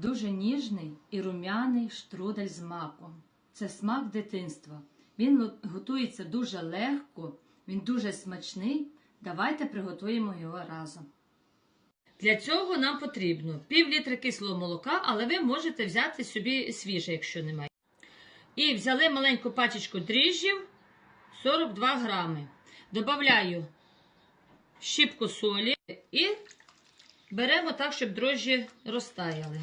дуже ніжний і рум'яний штрудель з маком. Це смак дитинства. Він готується дуже легко, він дуже смачний. Давайте приготуємо його разом. Для цього нам потрібно пів літра кислого молока, але ви можете взяти собі свіже, якщо немає. І взяли маленьку пачечку дріжджів 42 грами. Добавляю щіпку солі і беремо так, щоб дрожжі розтаяли.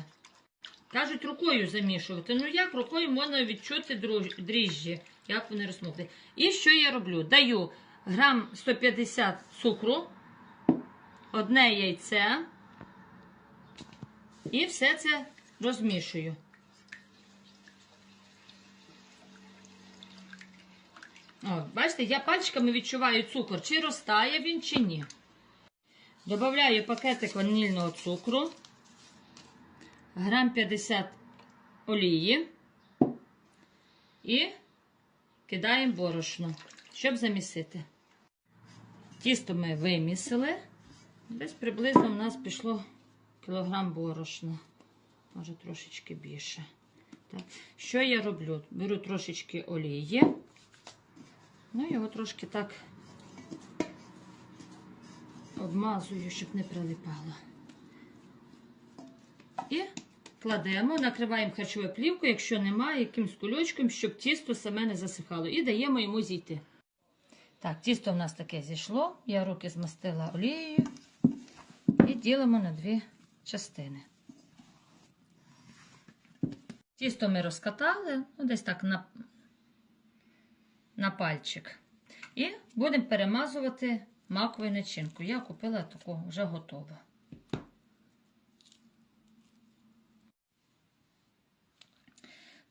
Кажуть, рукою замішувати. Ну як рукою можна відчути дріжджі, як вони розмокли. І що я роблю? Даю грам 150 цукру, одне яйце і все це розмішую. О, бачите, я пальчиками відчуваю цукор, чи розтає він, чи ні. Добавляю пакетик ванільного цукру, грам 50 олії і кидаємо борошно, щоб замісити. Тісто ми вимісили. Десь приблизно у нас пішло кілограм борошна, може трошечки більше. Так. Що я роблю? Беру трошечки олії. Ну, його трошки так обмазую, щоб не прилипало. І кладемо, накриваємо харчовою плівкою, якщо немає, якимсь кульочком, щоб тісто саме не засихало. І даємо йому зійти. Так, тісто в нас таке зійшло. Я руки змастила олією і ділимо на дві частини. Тісто ми розкатали, ну, десь так на на пальчик. І будемо перемазувати маковою начинкою. Я купила таку вже готову.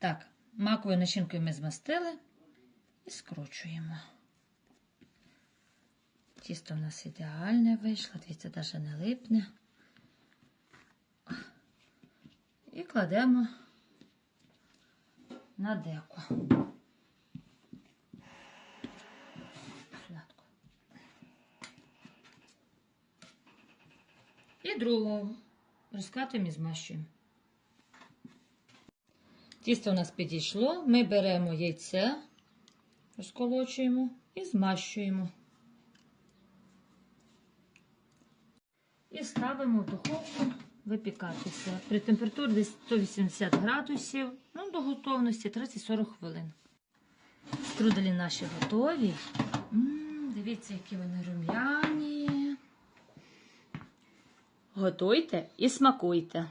Так, маковою начинкою ми змастили і скручуємо. Тісто в нас ідеальне вийшло, дивіться, навіть не липне. І кладемо на деко. І другу розкатуємо і змащуємо. Тісто у нас підійшло. Ми беремо яйце, розколочуємо і змащуємо. І ставимо в духовку випікатися. При температурі десь 180 градусів, ну, до готовності 30-40 хвилин. Струделі наші готові. М, дивіться, які вони рум'яні. Готуйте і смакуйте.